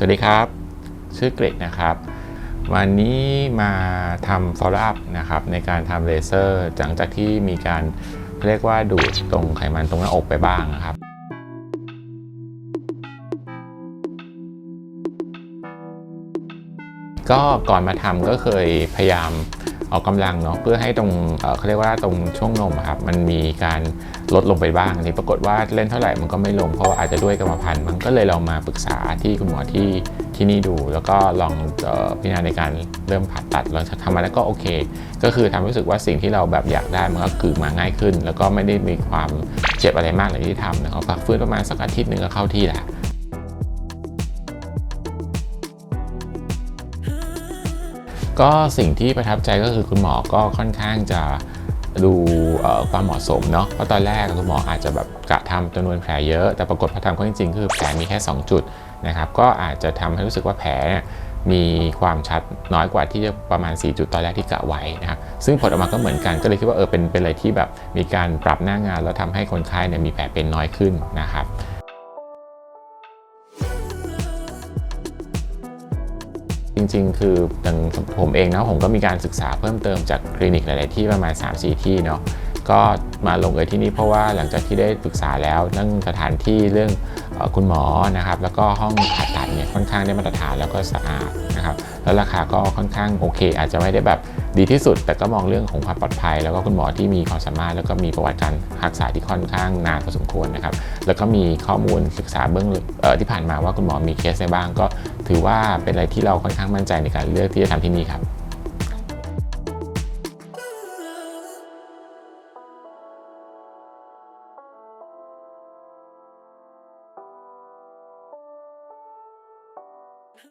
สวัสดีครับ ชื่อกริดนะครับ วันนี้มาทำ follow up นะครับในการทำเลเซอร์หลังจากที่มีการเรียกว่าดูดตรงไขมันตรงหน้าอกไปบ้างนะครับก็ก่อนมาทำก็เคยพยายาม ออกกำลังเนาะเพื่อให้ตรงเเขาเรียกว่าตรงช่วงนมครับมันมีการลดลงไปบ้างทีปรากฏว่าเล่นเท่าไหร่มันก็ไม่ลงเพราะว่าอาจจะด้วยกรรมพันธุ์มันก็เลยลองมาปรึกษาที่คุณหมอที่ที่นี่ดู แล้วก็ลองพิจารณาในการเริ่มผ่าตัดล้วทำมาแล้วก็โอเค ก็คือทำให้รู้สึกว่าสิ่งที่เราแบบอยากได้มันก็คือมาง่ายขึ้น แล้วก็ไม่ได้มีความเจ็บอะไรมากเลยที่ทำนะครับพักฟื้นประมาณสักอาทิตย์หนึ่งก็เข้าที่แหละ ก็สิ่งที่ประทับใจก็คือคุณหมอก็ค่อนข้างจะดูความเหมาะสมเนาะ เพราะตอนแรกคุณหมออาจจะแบบกะทำจำนวนแผลเยอะ แต่ปรากฏพอทำก็จริงๆ คือแผลมีแค่ 2 จุดนะครับ ก็อาจจะทำให้รู้สึกว่าแผลมีความชัดน้อยกว่าที่จะประมาณ 4 จุดตอนแรกที่กะไว้นะครับ ซึ่งผลออกมาก็เหมือนกัน ก็เลยคิดว่าเออเป็นเป็นอะไรที่แบบมีการปรับหน้างาน แล้วทำให้คนไข้เนี่ยมีแผลเป็นน้อยขึ้นนะครับ ริง ๆ คืออย่างผมเองนะผมก็มีการศึกษาเพิ่มเติมจากคลินิกหลาย ๆ ที่ประมาณ 3-4 ที่เนาะก็มาลงเอยที่นี่เพราะว่าหลังจากที่ได้ปรึกษาแล้วเรื่องสถานที่เรื่องคุณหมอนะครับแล้วก็ห้องผ่าตัดเนี่ยค่อนข้างได้มาตรฐานแล้วก็สะอาดนะครับแล้วราคาก็ค่อนข้างโอเค อาจจะไม่ได้แบบ ดีที่สุด แต่ก็มองเรื่องของความปลอดภัย แล้วก็คุณหมอที่มีความสามารถ แล้วก็มีประวัติการรักษาที่ค่อนข้างนานพอสมควรนะครับ แล้วก็มีข้อมูลศึกษาเบื้องลึกเอ่อที่ผ่านมาว่าคุณหมอมีเคสอะไรบ้าง ก็ถือว่าเป็นอะไรที่เราค่อนข้างมั่นใจในการเลือกที่จะทำที่นี่ครับ